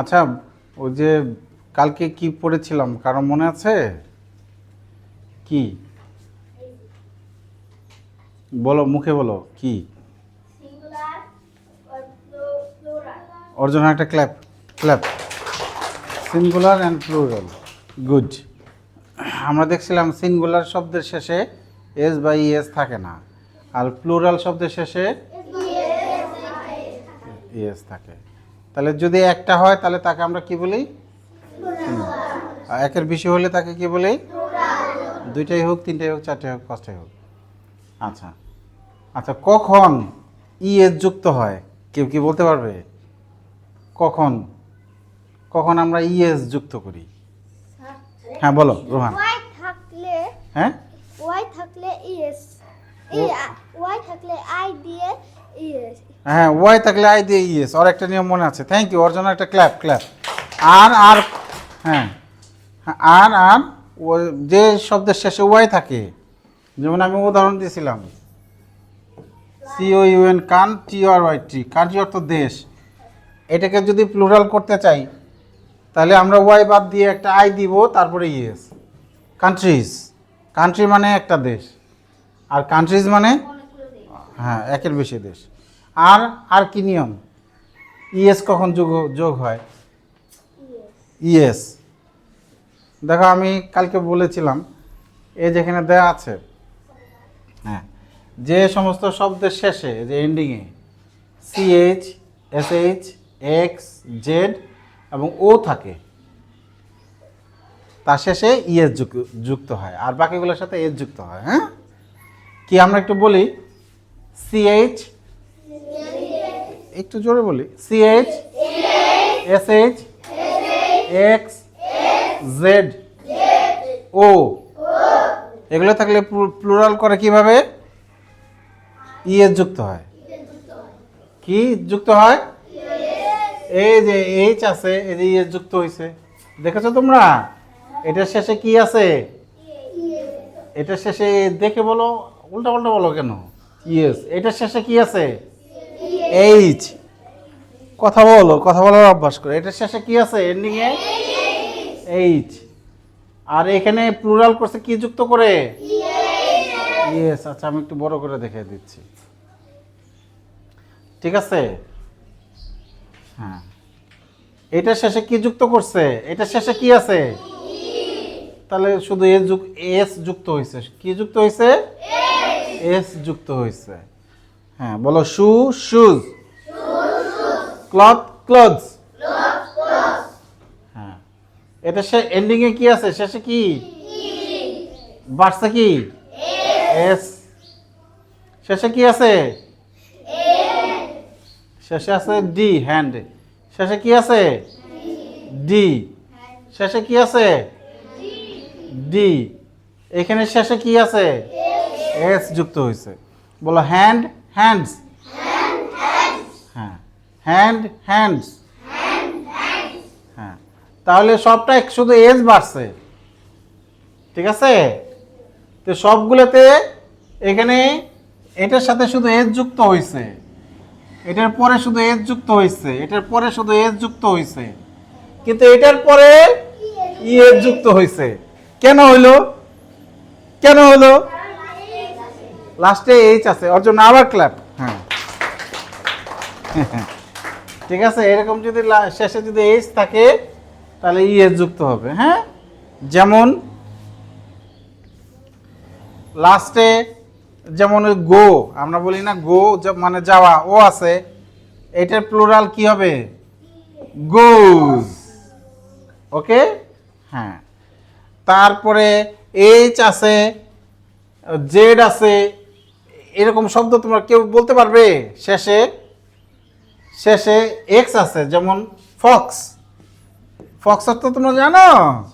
আচ্ছা ওই যে কালকে কি পড়েছিলাম? কারণ মনে আছে? কি? বলো মুখে বলো কি? জন্য একটা clap clap singular and plural good আমরা দেখছিলাম সিঙ্গুলার শব্দের শেষে এস বা ইএস থাকে না। আর প্লুরাল শব্দের শেষে ইএস থাকে। তাহলে যদি একটা হয় তাহলে তাকে আমরা কি বলি? একের বেশি হলে তাকে কি বলি? দুইটাই হোক তিনটাই হোক চারটাই হোক পাঁচটাই হোক। আচ্ছা। আচ্ছা কখন ইএস যুক্ত হয়? কেউ কি বলতে পারবে? কখন? কখন আমরা ইএস যুক্ত করি? হ্যাঁ বলো রোহান। থাকলে হ্যাঁ? ওয়াই থাকলে ইএস ওয়াই থাকলে আই দিয়ে হ্যাঁ ওয়াই থাকলে আই দিয়ে ইএস ওর একটা নিয়ম মনে আছে। থ্যাংক ইউ ওর জন্য একটা ক্ল্যাপ ক্ল্যাপ আর আর হ্যাঁ আর আর, ও যে শব্দের শেষে ওয়াই থাকে। যেমন আমি উদাহরণ দিয়েছিলাম। সিও ইউএন কান, টি, আর, ওয়াই, টি। কান্ট্রি অর্থ দেশ। এটাকে যদি প্লুরাল করতে চাই, তাহলে আমরা ওয়াই বাদ দিয়ে একটা আই দিব, তারপরে ইএস কান্ট্রিজ কান্ট্রি মানে একটা দেশ। আর কান্ট্রিজ মানে হ্যাঁ একের বেশি দেশ। আর আর কি নিয়ম? ইএস কখন যোগ যোগ হয়? ইএস। দেখো, আমি কালকে বলেছিলাম এ যেখানে দেয়া আছে হ্যাঁ যে সমস্ত শব্দের শেষে যে এন্ডিংয়ে সিএইচ এসএইচ এক্স জেড এবং ও থাকে তার শেষে ইএস যুক্ত হয়, আর বাকিগুলোর সাথে এস যুক্ত হয় হ্যাঁ? কি আমরা একটু বলি? সিএইচ একটু জোরে বলি। CH SH X Z O এগুলো থাকলে প্লুরাল করে কীভাবে? ইএস যুক্ত হয়। কি যুক্ত হয়? এই যে এইচ আছে, এই যে ইএস যুক্ত হয়েছে দেখেছ তোমরা? এটার শেষে কি আছে? এটার শেষে দেখে বলো উল্টা পাল্টা বলো কেন? ইয়েস এটার শেষে কি আছে? এইচ কথা বলো কথা বলার অভ্যাস করে। এটার শেষে কি আছে? এন্ডিং এ? এইচ আর এখানে প্লুরাল করছে কি যুক্ত করে? ইয়েস আচ্ছা আমি একটু বড় করে দেখে দিচ্ছি। ঠিক আছে? হ্যাঁ। এটার শেষে কি যুক্ত করছে? এটার শেষে কি আছে? তাহলে শুধু এস যুক্ত এস যুক্ত হয়েছে কি যুক্ত হয়েছে এস যুক্ত হয়েছে। হ্যাঁ বলো শু, শুজ। ক্লথ ক্লথস হ্যাঁ এটা সে এন্ডিং এ কি আছে? শেষে কি? বাড়ছে কি? এস। শেষে কি আছে? শেষে আছে ডি হ্যান্ড শেষে কি আছে? ডি। শেষে কি আছে? ডি। এখানে শেষে কি আছে? এস যুক্ত হয়েছে। বলো হ্যান্ড হ্যান্ডস হ্যাঁ হ্যান্ড হ্যান্ডস হ্যাঁ তাহলে সবটা শুধু এস বাড়ছে। ঠিক আছে? তো সবগুলোতে এখানে এটার সাথে শুধু এস যুক্ত হয়েছে। এটার পরে শুধু এস যুক্ত হয়েছে। এটার পরে শুধু এস যুক্ত হয়েছে। কিন্তু এটার পরে ইএস যুক্ত হয়েছে। কেন হইল কেন হলো? লাস্টে এইচ আছে, ওর জন্য আবার ক্ল্যাপ হ্যাঁ। ঠিক আছে, এরকম যদি শেষে যদি এইচ থাকে, তাহলে ইএস যুক্ত হবে হ্যাঁ? যেমন লাস্টে যেমন ওই গো আমরা বলি না গো মানে যাওয়া, ও আছে, এটার প্লুরাল কি হবে? গোজ ওকে হ্যাঁ। তারপরে এইচ আছে জেড আছে এরকম শব্দ তোমরা কেউ বলতে পারবে? শেষে শেষে এক্স আছে যেমন ফক্স ফক্স অর্থ তোমরা জানো?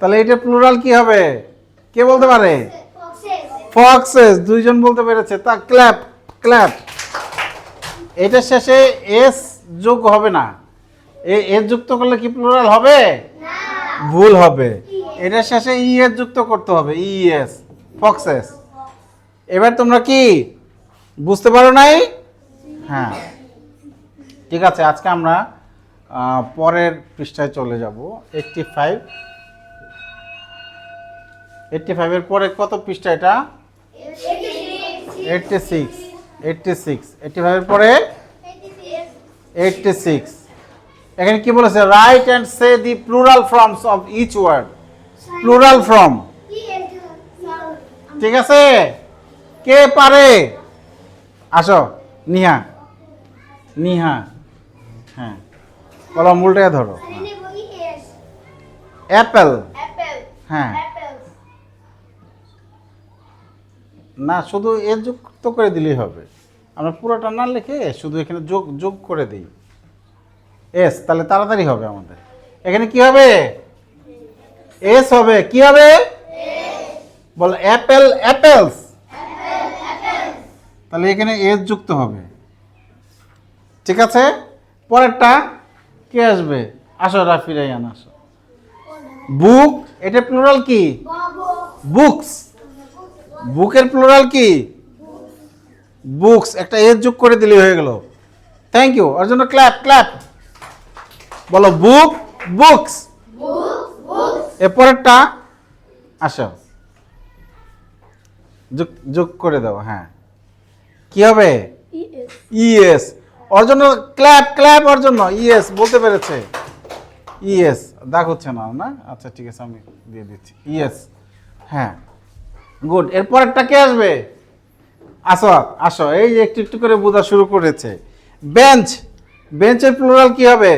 তাহলে এটা প্লুরাল কি হবে? কে বলতে পারে? ফক্সেস দুইজন বলতে পেরেছে। তা ক্ল্যাপ ক্ল্যাপ এটা শেষে এস যোগ হবে না। এ- এস যুক্ত করলে কি প্লুরাল হবে? ভুল হবে। এটা শেষে ইএস যুক্ত করতে হবে। ইএস ফক্সেস এবার তোমরা কি বুঝতে পারো নাই? হ্যাঁ। ঠিক আছে, আজকে আমরা পরের পৃষ্ঠায় চলে যাব। এইটটি ফাইভ এইটটি ফাইভের পরে কত পৃষ্ঠা এটা? Eighty six eighty six eighty ফাইভের পরে? এইটটি সিক্স এখানে কি বলেছে? Right and say the plural forms of each word plural form ঠিক আছে? কে পারে? আসো, নিহা। নিহা। হ্যাঁ। বলো মূলটাকে ধরো। অ্যাপেল। হ্যাঁ। না, শুধু এ যুক্ত করে দিলেই হবে। আমরা পুরোটা না লিখে শুধু এখানে যোগ যোগ করে দিই। এস, তাহলে তাড়াতাড়ি হবে আমাদের। এখানে কি হবে? এস হবে। কি হবে? বল, অ্যাপেল, অ্যাপেলস। তাহলে এখানে এস যুক্ত হবে। ঠিক আছে? পরেরটা কে আসবে? আসো রাফি রাইয়ান আসো। বুক এটা প্লুরাল কি? বুকস বুকের প্লুরাল কি? বুকস একটা এস যোগ করে দিলে হয়ে গেল। থ্যাংক ইউ ওর জন্য ক্ল্যাপ ক্ল্যাপ বলো বুক বুকস এরপরেরটা আসো। যোগ যোগ করে দাও হ্যাঁ। কি হবে? ইএস ওর জন্য ক্ল্যাপ ক্ল্যাপ ওর জন্য ইএস বলতে পেরেছে। ইএস দাগ হচ্ছে না না? আচ্ছা ঠিক আছে আমি দিয়ে দিচ্ছি। ইএস হ্যাঁ। গুড এরপরেরটা কে আসবে? আসো আসো। এই যে একটু একটু করে বোঝা শুরু করেছে। বেঞ্চ বেঞ্চের প্লুরাল কি হবে?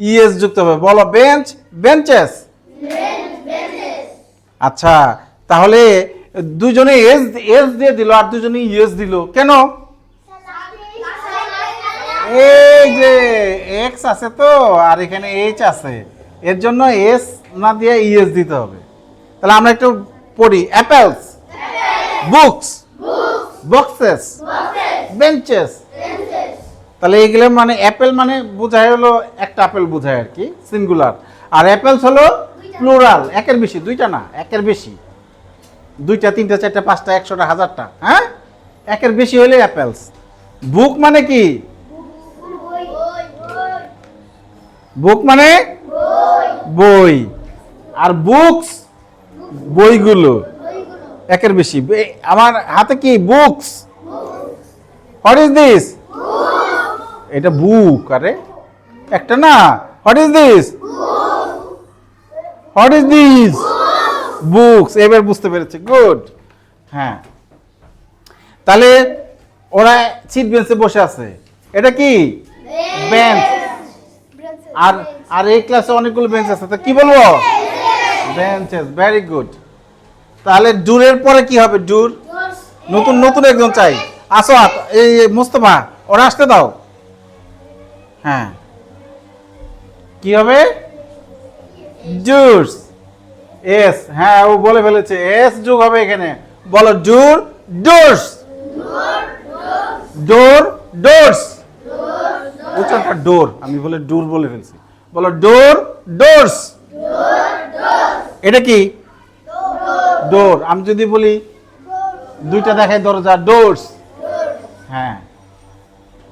ইএস যুক্ত হবে। বলো বেঞ্চ বেঞ্চেস আচ্ছা তাহলে দুজনে এস এস দিয়ে দিল আর দুজনে ইএস দিল। কেন? এই যে এক্স আছে তো, আর এখানে এইচ আছে। এর জন্য এস না দিয়ে ইএস দিতে হবে। তাহলে আমরা একটু পড়ি। অ্যাপেলস বুকস বক্সেস বেঞ্চেস তাহলে এইগুলো মানে অ্যাপেল মানে বোঝায় হলো একটা আপেল বোঝায় আর কি সিঙ্গুলার আর অ্যাপেলস হলো প্লুরাল একের বেশি, দুইটা না, একের বেশি। দুইটা, তিনটা, চারটা, পাঁচটা, একশোটা, হাজারটা হ্যাঁ? একের বেশি হলে অ্যাপেলস বুক মানে কি? বুক মানে? বই। আর বুকস বইগুলো। একের বেশি। আমার হাতে কি? বুকস হোয়াট ইজ দিস এটা বুক আরে। একটা না। What is this what is this books এবার বুঝতে পেরেছে গুড হ্যাঁ। তাহলে ওরা সিট বেঞ্চে বসে আছে। এটা কি? বেঞ্চ আর আর এই ক্লাসে অনেকগুলো বেঞ্চ আছে, তো কি বলব? বেঞ্চেস ভেরি গুড তাহলে ডুরের পরে কি হবে ডুর নতুন নতুন একজন চাই। আসো এই মুস্তফা, ওরা আসতে দাও। হ্যাঁ। কি হবে? জুস এস হ্যাঁ ও বলে ফেলেছে এস যুগ হবে এখানে। বলো ডুর ডোর্স ডোর ডোর্স উচ্চারটা ডোর, আমি বলে ডোর বলে ফেলছি। বলো, ডোর, ডোর্স। এটা কি? ডোর। আমি যদি বলি, দুইটা দেখাই দরজা, ডোর্স। হ্যাঁ।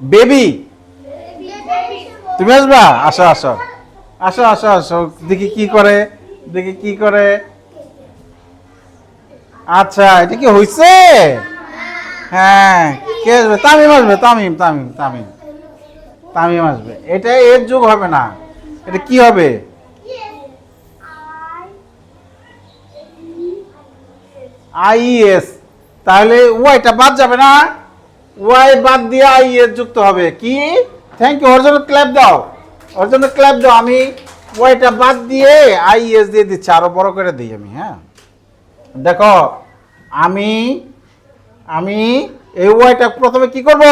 বেবি। তুমি আসবা? আসো আসো। আসো আসো আসো। দেখি কি করে। দেখি কি করে? আচ্ছা এটা কি হয়েছে হ্যাঁ কে আসবে? তামিম আসবে, তামিম তামিম তামিম তামিম আসবে। এটা এর যুগ হবে না। এটা কি হবে? আইএস তাহলে ওয়াইটা বাদ যাবে না। ওয়াই বাদ দিয়ে আইএস যুক্ত হবে। কি? থ্যাংক ইউ ওর জন্য ক্ল্যাপ দাও। ওর জন্য ক্ল্যাপ দাও। আমি ওয়াইটা বাদ দিয়ে আইএস দিয়ে দিচ্ছি, আরও বড় করে দিই আমি হ্যাঁ? দেখো, আমি আমি এই ওয়াইটা প্রথমে কি করব?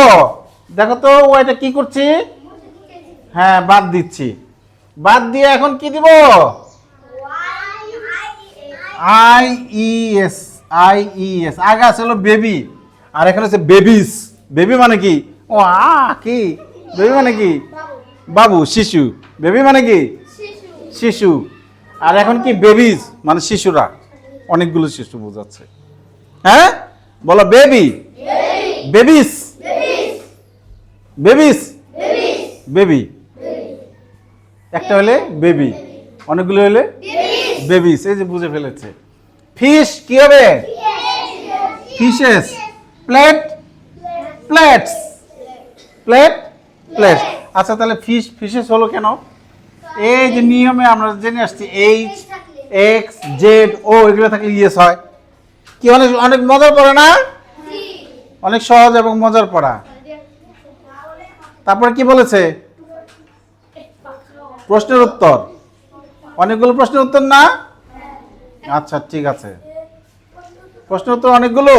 দেখো তো, ওয়াইটা কি করছি? হ্যাঁ বাদ দিচ্ছি। বাদ দিয়ে এখন কি দিব? I E S I E S আগে আছে হলো বেবি, আর এখানে হচ্ছে বেবিস। বেবি মানে কি? ও, আ, কি? বেবি মানে কি? বাবু, শিশু। বেবি মানে কি? শিশু। আর এখন কি বেবিজ মানে শিশুরা। অনেকগুলো শিশু বোঝাচ্ছে। হ্যাঁ? বলো বেবি বেবিস বেবিস বেবি একটা হলে বেবি অনেকগুলো হলে বেবিস এই যে বুঝে ফেলেছে। ফিশ কি হবে? Fishes plate plates plate plate আচ্ছা তাহলে ফিশ ফিশেস হলো কেন? এই যে নিয়মে আমরা জেনে আসছি এইচ এক্স জেড ও এগুলো থাকলে ইয়েস হয়। কি, অনেক অনেক মজার পড়া না? অনেক সহজ এবং মজার পড়া। তারপরে কি বলেছে? প্রশ্নের উত্তর। অনেকগুলো প্রশ্নের উত্তর না? আচ্ছা ঠিক আছে। প্রশ্নের উত্তর অনেকগুলো?